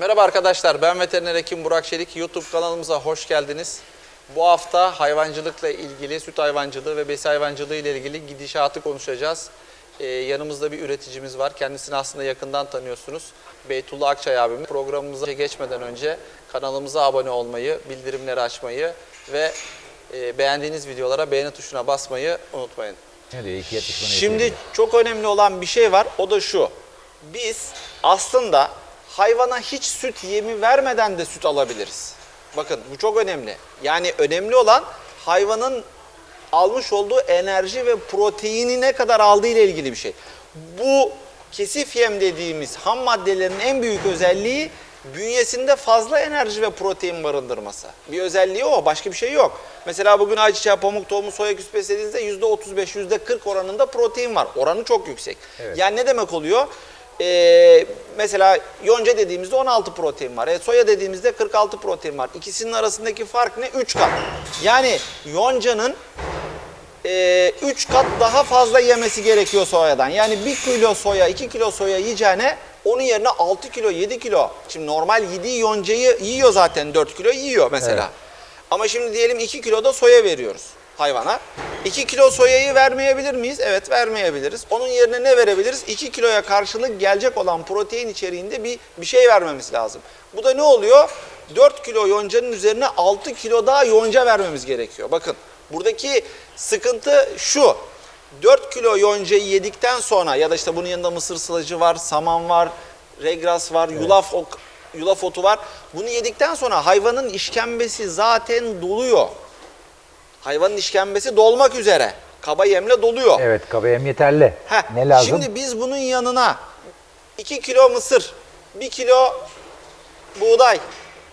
Merhaba arkadaşlar, ben veteriner hekim Burak Çelik. YouTube kanalımıza hoş geldiniz. Bu hafta hayvancılıkla ilgili, süt hayvancılığı ve besi hayvancılığı ile ilgili gidişatı konuşacağız. Ee, yanımızda bir üreticimiz var. Kendisini aslında yakından tanıyorsunuz. Beytullah Akçay abimiz. Programımıza geçmeden önce kanalımıza abone olmayı, bildirimleri açmayı ve e, beğendiğiniz videolara beğeni tuşuna basmayı unutmayın. Şimdi çok önemli olan bir şey var. O da şu. Biz aslında hayvana hiç süt yemi vermeden de süt alabiliriz. Bakın bu çok önemli. Yani önemli olan hayvanın almış olduğu enerji ve proteini ne kadar aldığı ile ilgili bir şey. Bu kesif yem dediğimiz ham maddelerin en büyük özelliği bünyesinde fazla enerji ve protein barındırması. Bir özelliği o, başka bir şey yok. Mesela bugün ayçiçeği, pamuk tohumu, soya küspesi dediğinizde %35, %40 oranında protein var. Oranı çok yüksek. Evet. Yani ne demek oluyor? Ee, mesela yonca dediğimizde 16 protein var. E, soya dediğimizde 46 protein var. İkisinin arasındaki fark ne? 3 kat. Yani yoncanın 3 kat daha fazla yemesi gerekiyor soyadan. Yani 1 kilo soya, 2 kilo soya yiyeceğine onun yerine 6 kilo, 7 kilo. Şimdi normal yediği yoncayı yiyor zaten 4 kilo yiyor mesela. Evet. Ama şimdi diyelim 2 kilo da soya veriyoruz hayvana. 2 kilo soyayı vermeyebilir miyiz? Evet vermeyebiliriz. Onun yerine ne verebiliriz? 2 kiloya karşılık gelecek olan protein içeriğinde bir, bir şey vermemiz lazım. Bu da ne oluyor? 4 kilo yoncanın üzerine 6 kilo daha yonca vermemiz gerekiyor. Bakın buradaki sıkıntı şu. 4 kilo yoncayı yedikten sonra ya da işte bunun yanında mısır sılacı var, saman var, regras var, yulaf ok, yulaf otu var. Bunu yedikten sonra hayvanın işkembesi zaten doluyor. Hayvanın işkembesi dolmak üzere. Kaba yemle doluyor. Evet kabeyem yeterli. Heh, ne lazım? Şimdi biz bunun yanına 2 kilo mısır, 1 kilo buğday,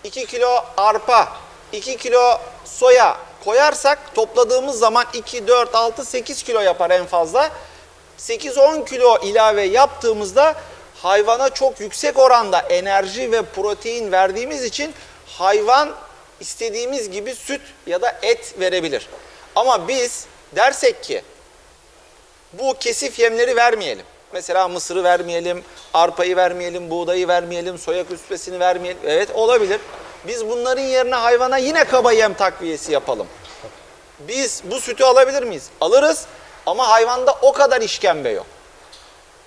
2 kilo arpa, 2 kilo soya koyarsak topladığımız zaman 2, 4, 6, 8 kilo yapar en fazla. 8-10 kilo ilave yaptığımızda hayvana çok yüksek oranda enerji ve protein verdiğimiz için hayvan istediğimiz gibi süt ya da et verebilir. Ama biz dersek ki bu kesif yemleri vermeyelim. Mesela mısırı vermeyelim, arpayı vermeyelim, buğdayı vermeyelim, soya küspesini vermeyelim. Evet olabilir. Biz bunların yerine hayvana yine kaba yem takviyesi yapalım. Biz bu sütü alabilir miyiz? Alırız ama hayvanda o kadar işkembe yok.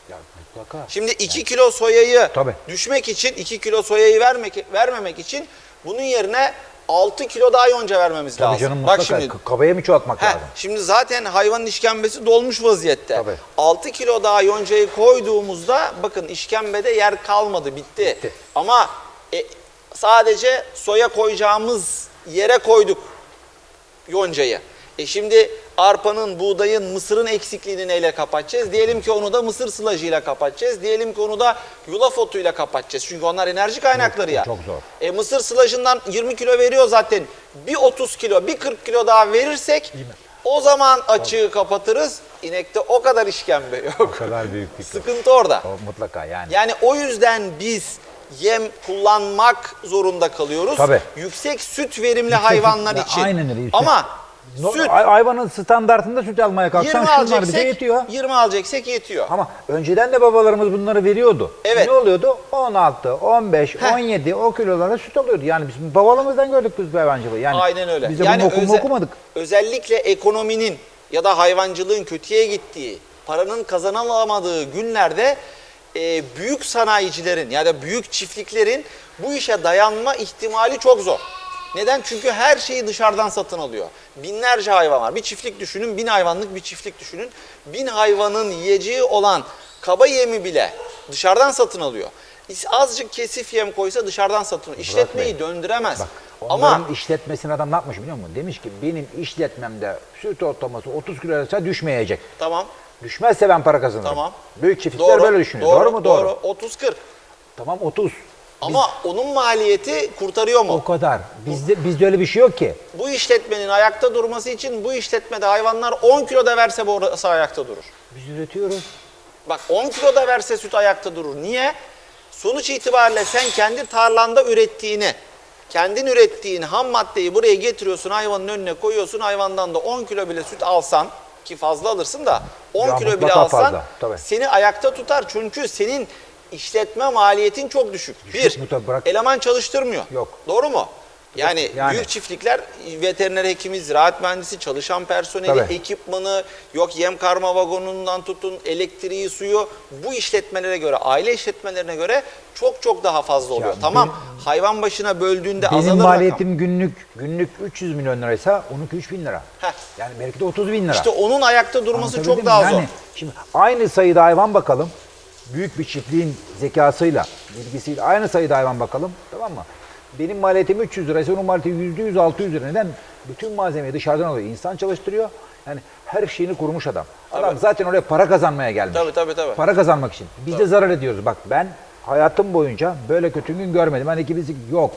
Ya mutlaka. Şimdi 2 kilo soyayı Tabii. düşmek için 2 kilo soyayı vermek vermemek için bunun yerine 6 kilo daha yonca vermemiz Tabii lazım. canım mutlaka. Bak şimdi K- Kabeyemi çoğaltmak Heh, lazım. şimdi zaten hayvanın işkembesi dolmuş vaziyette. Tabii. 6 kilo daha yoncayı koyduğumuzda bakın işkembede yer kalmadı bitti. Bitti. Ama e, sadece soya koyacağımız yere koyduk yoncayı. E şimdi arpanın, buğdayın, mısırın eksikliğini neyle kapatacağız? Diyelim ki onu da mısır sılacıyla kapatacağız. Diyelim ki onu da yulaf otuyla kapatacağız. Çünkü onlar enerji kaynakları ya. çok zor. E mısır sılajından 20 kilo veriyor zaten. Bir 30 kilo, bir 40 kilo daha verirsek o zaman açığı kapatırız. İnekte o kadar işkembe yok. O kadar büyük bir Sıkıntı orada. O mutlaka yani. Yani o yüzden biz yem kullanmak zorunda kalıyoruz. Tabii. Yüksek süt verimli hayvanlar için. aynen öyle. Ama No- süt hay- hayvanın standartında süt almaya 20 kalksan şunlar bize yetiyor. 20 alacaksak yetiyor. Ama önceden de babalarımız bunları veriyordu. Evet. Ne oluyordu? 16, 15, Heh. 17 o kilolara süt alıyordu. Yani biz babalarımızdan gördük biz bu hayvancılığı. Yani Aynen öyle. Biz de bunu okuma öze- okumadık. Özellikle ekonominin ya da hayvancılığın kötüye gittiği, paranın kazanılamadığı günlerde e, büyük sanayicilerin ya da büyük çiftliklerin bu işe dayanma ihtimali çok zor. Neden? Çünkü her şeyi dışarıdan satın alıyor. Binlerce hayvan var. Bir çiftlik düşünün, bin hayvanlık bir çiftlik düşünün. Bin hayvanın yiyeceği olan kaba yemi bile dışarıdan satın alıyor. Azıcık kesif yem koysa dışarıdan satın alıyor. İşletmeyi döndüremez. Bak Ama onların işletmesini adam ne yapmış biliyor musun? Demiş ki benim işletmemde süt ortalaması 30 kilo arası düşmeyecek. tamam. Düşmezse ben para kazanırım. Tamam. Büyük çiftlikler böyle düşünüyor. Doğru, mu? Doğru. 30-40. Tamam 30. Ama onun maliyeti kurtarıyor mu? O kadar. Bizde bizde öyle bir şey yok ki. Bu işletmenin ayakta durması için bu işletmede hayvanlar 10 kilo da verse burası ayakta durur. Biz üretiyoruz. Bak 10 kilo da verse süt ayakta durur. Niye? Sonuç itibariyle sen kendi tarlanda ürettiğini, kendin ürettiğin ham maddeyi buraya getiriyorsun, hayvanın önüne koyuyorsun. Hayvandan da 10 kilo bile süt alsan ki fazla alırsın da 10 Ya kilo bile mutlaka alsan fazla, tabii. seni ayakta tutar. Çünkü senin işletme maliyetin çok düşük. Düşük Bir, tabii, bırak. eleman çalıştırmıyor. Yok. Doğru mu? Yani, yani. büyük çiftlikler veteriner hekimi, ziraat mühendisi, çalışan personeli, Tabii. ekipmanı, yok yem karma vagonundan tutun, elektriği, suyu bu işletmelere göre, aile işletmelerine göre çok çok daha fazla oluyor. tamam hayvan başına böldüğünde azalır Benim rakam. maliyetim günlük günlük 300 milyon liraysa onunki 3000 lira. Heh. Yani belki de 30 bin lira. İşte onun ayakta durması çok daha yani, zor. Şimdi aynı sayıda hayvan bakalım. Büyük bir çiftliğin zekasıyla, bilgisiyle aynı sayıda hayvan bakalım. Tamam mı? Benim maliyetim 300 liraysa onun maliyeti %100 600 lira. Neden? Bütün malzemeyi dışarıdan alıyor. İnsan çalıştırıyor. Yani her şeyini kurmuş adam. Adam Tabii. zaten oraya para kazanmaya gelmiş. Tabii tabii tabii. Para kazanmak için. Biz de zarar ediyoruz. Bak ben hayatım boyunca böyle kötü gün görmedim. Hani ikimiz yok.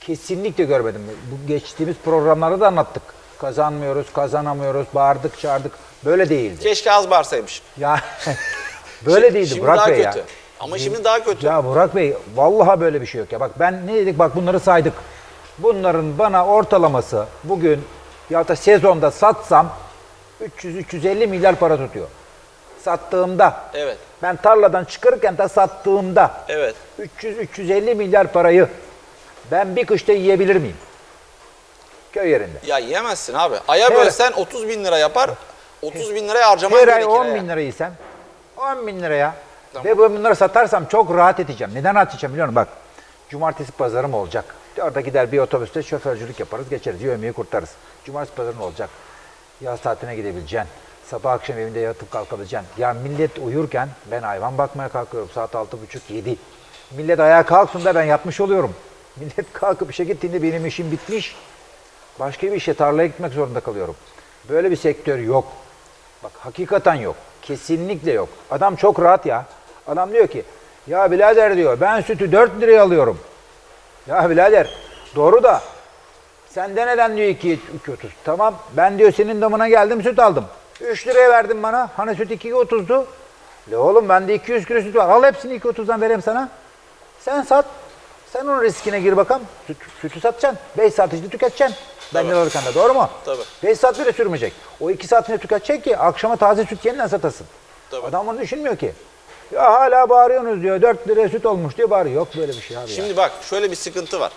Kesinlikle görmedim. Bu geçtiğimiz programlarda da anlattık. Kazanmıyoruz, kazanamıyoruz, bağırdık, çağırdık. Böyle değildi. Keşke az bağırsaymış. Ya böyle değildi Şimdi Burak daha Bey kötü. ya. Ama şimdi daha kötü. Ya Burak Bey vallahi böyle bir şey yok ya. Bak ben ne dedik bak bunları saydık. Bunların bana ortalaması bugün ya da sezonda satsam 300-350 milyar para tutuyor. Sattığımda. Evet. Ben tarladan çıkarırken de sattığımda Evet. 300-350 milyar parayı ben bir kışta yiyebilir miyim? Köy yerinde. Ya yiyemezsin abi. Aya Her- bölsen 30 bin lira yapar. 30 bin liraya harcaman Her ay gerekir. 10 aya. bin lira yesem, 10 bin liraya ve bu bunları satarsam çok rahat edeceğim. Neden rahat edeceğim biliyor musun? Bak, cumartesi pazarım olacak. Orada gider bir otobüste şoförcülük yaparız, geçeriz, yemeği kurtarız. Cumartesi pazarın olacak. Yaz tatiline gidebileceksin. Sabah akşam evinde yatıp kalkabileceksin. Ya millet uyurken ben hayvan bakmaya kalkıyorum saat altı buçuk yedi. Millet ayağa kalksın da ben yatmış oluyorum. Millet kalkıp işe gittiğinde benim işim bitmiş. Başka bir işe tarlaya gitmek zorunda kalıyorum. Böyle bir sektör yok. Bak hakikaten yok. Kesinlikle yok. Adam çok rahat ya. Adam diyor ki ya birader diyor ben sütü 4 liraya alıyorum. Ya birader doğru da sende neden diyor 2 2.30. Tamam ben diyor senin damına geldim süt aldım. 3 liraya verdin bana. Hani süt 2.30'du. Le oğlum bende 200 kilo süt var. Al hepsini 2.30'dan vereyim sana. Sen sat. Sen onun riskine gir bakalım. Süt, sütü satacaksın. 5 saat içinde tüketeceksin. Benden alırken de doğru mu? Tabii. 5 saat bile sürmeyecek. O 2 saatini tüketecek ki akşama taze süt yeniden satasın. Tabii. Adam bunu düşünmüyor ki. Ya hala bağırıyorsunuz diyor. 4 liraya süt olmuş diyor bağırıyor. Yok böyle bir şey abi ya. Şimdi bak şöyle bir sıkıntı var.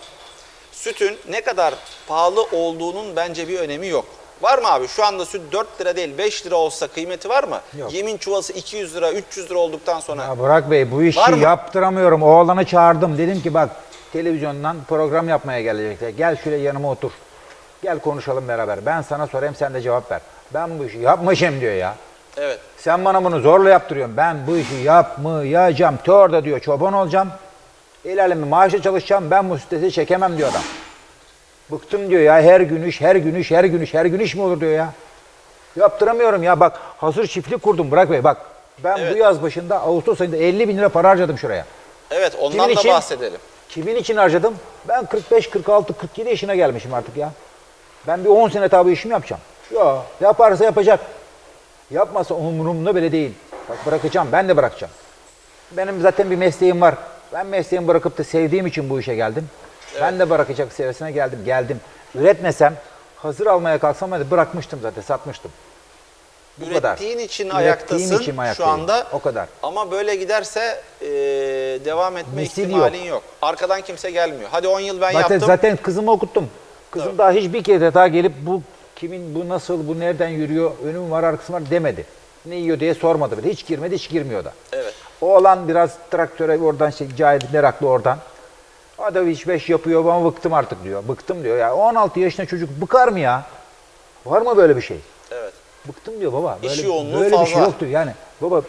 Sütün ne kadar pahalı olduğunun bence bir önemi yok. Var mı abi? Şu anda süt 4 lira değil 5 lira olsa kıymeti var mı? Yok. Yemin çuvası 200 lira 300 lira olduktan sonra. Ya Burak Bey bu işi Var mı? yaptıramıyorum. Oğlanı çağırdım. Dedim ki bak televizyondan program yapmaya gelecekler. Gel şöyle yanıma otur. Gel konuşalım beraber. Ben sana sorayım sen de cevap ver. Ben bu işi yapmışım diyor ya. Evet. Sen bana bunu zorla yaptırıyorsun. Ben bu işi yapmayacağım. Teorda diyor çoban olacağım. El alemi maaşla çalışacağım. Ben bu stresi çekemem diyor adam. Bıktım diyor ya her gün iş, her gün iş, her gün iş, her gün iş mi olur diyor ya. Yaptıramıyorum ya bak hazır çiftlik kurdum Burak Bey bak. Ben Evet. bu yaz başında Ağustos ayında 50 bin lira para harcadım şuraya. Evet ondan Kimin da için? bahsedelim. Kimin için harcadım? Ben 45, 46, 47 yaşına gelmişim artık ya. Ben bir 10 sene bu işimi yapacağım. Ya yaparsa yapacak. Yapmasa umurumda bile değil. Bak bırakacağım, ben de bırakacağım. Benim zaten bir mesleğim var. Ben mesleğimi bırakıp da sevdiğim için bu işe geldim. Ben de bırakacak seviyesine geldim. Geldim. Üretmesem, hazır almaya kalksam hadi bırakmıştım zaten, satmıştım. Bu kadar. Ürettiğin için Ürettiğim ayaktasın için şu ayaktayım. anda. O kadar. Ama böyle giderse e, devam etme Nesil ihtimalin yok. Arkadan kimse gelmiyor. Hadi 10 yıl ben Zaten, yaptım. zaten kızımı okuttum. Kızım daha hiçbir kere daha gelip bu kimin, bu nasıl, bu nereden yürüyor, önü mü var, arkası var demedi. Ne yiyor diye sormadı bile. Hiç girmedi, hiç girmiyor da. Evet. Oğlan biraz traktöre oradan şey, cahil, meraklı oradan. Adam iş beş yapıyor ama bıktım artık diyor. Bıktım diyor ya. 16 yaşında çocuk bıkar mı ya? Var mı böyle bir şey? Evet. Bıktım diyor baba. İş Böyle, yoğunluğu böyle bir şey fazla. yoktu yani. Baba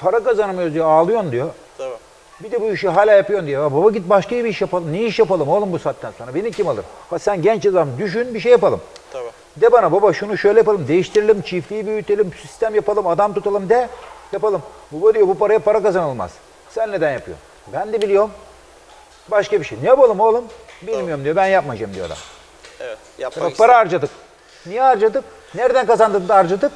para kazanamıyoruz diyor, ağlıyorsun diyor. Tabii. Bir de bu işi hala yapıyorsun diyor. Ya baba git başka bir iş yapalım. Ne iş yapalım oğlum bu saatten sonra? Beni kim alır? Ha sen genç adam düşün bir şey yapalım. Tabii. De bana baba şunu şöyle yapalım. Değiştirelim, çiftliği büyütelim, sistem yapalım, adam tutalım de. Yapalım. Baba diyor bu paraya para kazanılmaz. Sen neden yapıyorsun? Ben de biliyorum. Başka bir şey. Ne yapalım oğlum? Bilmiyorum diyor. Ben yapmayacağım diyor adam. Evet. Ya Yapmak Bak para harcadık. Niye harcadık? Nereden kazandık da harcadık?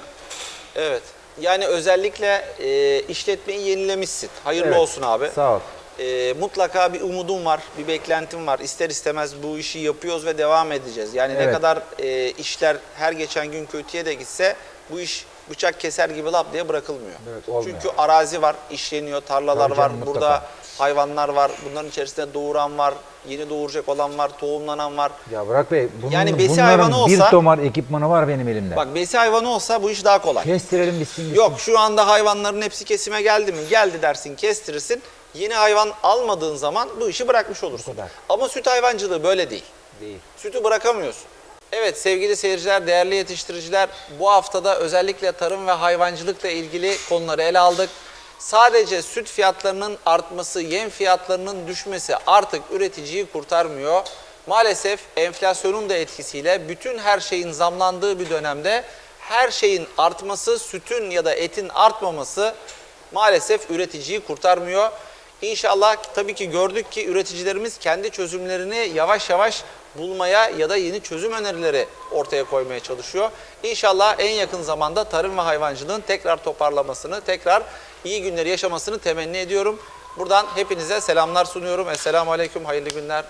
Evet. Yani özellikle e, işletmeyi yenilemişsin. Hayırlı Evet. olsun abi. Sağ ol. E, mutlaka bir umudum var, bir beklentim var. İster istemez bu işi yapıyoruz ve devam edeceğiz. Yani ne Evet. kadar e, işler her geçen gün kötüye de gitse bu iş bıçak keser gibi lap diye bırakılmıyor. Evet, olmuyor. Çünkü arazi var, işleniyor, tarlalar Tabii var, canım, burada mutlaka. Hayvanlar var, bunların içerisinde doğuran var, yeni doğuracak olan var, tohumlanan var. Ya Burak Bey bunun, Yani besi bunların hayvanı bir olsa- tomar ekipmanı var benim elimde. Bak besi hayvanı olsa bu iş daha kolay. Kestirelim bitsin gitsin. Yok şu anda hayvanların hepsi kesime geldi mi? Geldi dersin kestirirsin. Yeni hayvan almadığın zaman bu işi bırakmış olursun. Ama süt hayvancılığı böyle değil. Değil. Sütü bırakamıyorsun. Evet sevgili seyirciler, değerli yetiştiriciler bu haftada özellikle tarım ve hayvancılıkla ilgili konuları ele aldık. Sadece süt fiyatlarının artması, yem fiyatlarının düşmesi artık üreticiyi kurtarmıyor. Maalesef enflasyonun da etkisiyle bütün her şeyin zamlandığı bir dönemde her şeyin artması, sütün ya da etin artmaması maalesef üreticiyi kurtarmıyor. İnşallah tabii ki gördük ki üreticilerimiz kendi çözümlerini yavaş yavaş bulmaya ya da yeni çözüm önerileri ortaya koymaya çalışıyor. İnşallah en yakın zamanda tarım ve hayvancılığın tekrar toparlamasını, tekrar iyi günleri yaşamasını temenni ediyorum. Buradan hepinize selamlar sunuyorum. Esselamu Aleyküm, hayırlı günler.